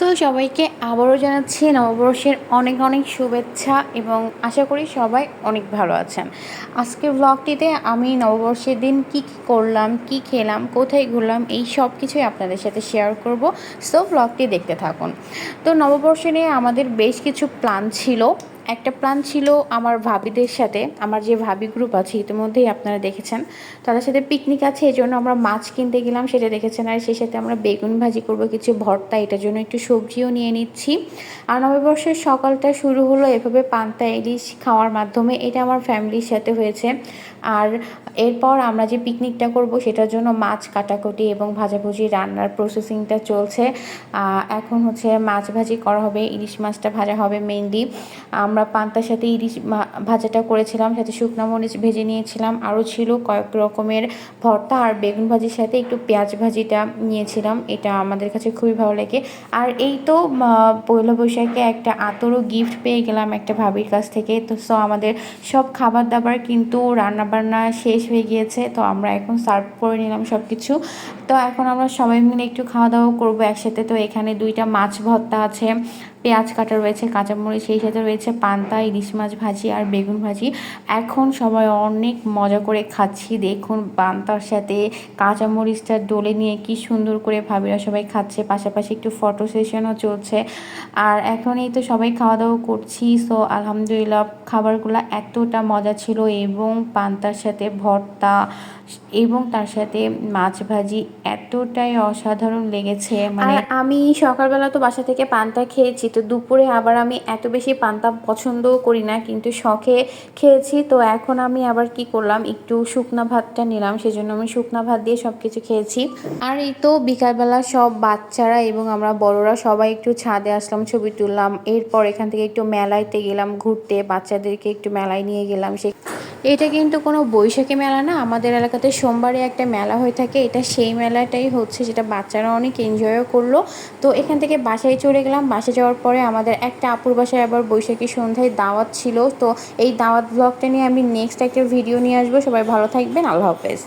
So সবাইকে আবারও জানাচ্ছি নববর্ষের অনেক অনেক শুভেচ্ছা এবং আশা করি সবাই অনেক ভালো আছেন। আজকের ব্লগটিতে আমি নববর্ষের দিন কি কী করলাম, কি খেলাম, কোথায় ঘুরলাম, এই সব কিছুই আপনাদের সাথে শেয়ার করব। সো ব্লগটি দেখতে থাকুন। তো নববর্ষে নিয়ে আমাদের বেশ কিছু প্ল্যান ছিল। একটা প্ল্যান ছিল আমার ভাবিদের সাথে, আমার যে ভাবি গ্রুপ আছে ইতিমধ্যেই আপনারা দেখেছেন, তাদের সাথে পিকনিক আছে, এই জন্য আমরা মাছ কিনতে গেলাম, সেটা দেখেছেন। আর সেই সাথে আমরা বেগুন ভাজি করব, কিছু ভর্তা, এটার জন্য একটু সবজিও নিয়ে নিচ্ছি। আর নববর্ষের সকালটা শুরু হলো এভাবে পান্তা, ইলিশ খাওয়ার মাধ্যমে, এটা আমার ফ্যামিলির সাথে হয়েছে। আর এরপর আমরা যে পিকনিকটা করব, সেটার জন্য মাছ কাটাকুটি এবং ভাজাভুজি রান্নার প্রসেসিংটা চলছে। এখন হচ্ছে মাছ ভাজি করা হবে, ইলিশ মাছটা ভাজা হবে মেনলি আমরা পান্তার সাথে ইলিশ ভাজাটা করেছিলাম, সাথে শুকনো মরিচ ভেজে নিয়েছিলাম। আরও ছিল কয়েক রকমের ভর্তা আর বেগুন ভাজির সাথে একটু পেঁয়াজ ভাজিটা নিয়েছিলাম। এটা আমাদের কাছে খুবই ভালো লাগে। আর এই তো পয়লা বৈশাখে একটা আতরও গিফট পেয়ে গেলাম একটা ভাবির কাছ থেকে। তো সো আমাদের সব খাবার দাবার কিন্তু রান্নাবান্না শেষ হয়ে গিয়েছে। তো আমরা এখন সার্ভ করে নিলাম সব কিছু তো এখন আমরা সবাই মিলে একটু খাওয়া দাওয়া করব একসাথে। তো এখানে দুইটা মাছ ভর্তা আছে, পেঁয়াজ কাটা রয়েছে, কাঁচামরিচ সেই সাথে রয়েছে পান্তা, ইলিশ মাছ ভাজি আর বেগুন ভাজি। এখন সবাই অনেক মজা করে খাচ্ছি। দেখুন পান্তার সাথে কাঁচামরিচটা ডলে নিয়ে কি সুন্দর করে ভাবিরা সবাই খাচ্ছে। পাশাপাশি একটু ফটো সেশনও চলছে। আর এখন এই তো সবাই খাওয়া দাওয়া করছি। সো আলহামদুলিল্লাহ খাবারগুলো এতটা মজা ছিল এবং পান্তার সাথে ভর্তা এবং তার সাথে মাছ ভাজি এতটাই অসাধারণ লেগেছে। মানে আমি সকালবেলা তো বাসা থেকে পান্তা খেয়েছি। তো দুপুরে আবার আমি এত বেশি পান্তা পছন্দও করি না, কিন্তু শখে খেয়েছি। তো এখন আমি আবার কি করলাম? একটু শুকনা ভাতটা নিলাম, সেজন্য আমি শুকনা ভাত দিয়ে সব কিছু খেয়েছি। আর এই তো বিকালবেলা সব বাচ্চারা এবং আমরা বড়রা সবাই একটু ছাদে আসলাম, ছবি তুললাম। এরপর এখান থেকে একটু মেলাইতে গেলাম, ঘুরতে। বাচ্চাদেরকে একটু মেলায় নিয়ে গেলাম সে এটা কিন্তু কোনো বৈশাখী মেলা না। আমাদের এলাকাতে সোমবারে একটা মেলা হয়ে থাকে। এটা সেই মেলাটাই হচ্ছে যেটা বাচ্চারা অনেক এনজয়ও করল। তো এখান থেকে বাসায় চলে গেলাম। বাসে যাওয়ার পরে আমাদের একটা আপুর বাসায় আবার বৈশাখী সন্ধ্যায় দাওয়াত ছিল। তো এই দাওয়াত ব্লগটা নিয়ে আমি নেক্সট একটা ভিডিও নিয়ে আসব। সবাই ভালো থাকবেন। আল্লাহ হাফেজ।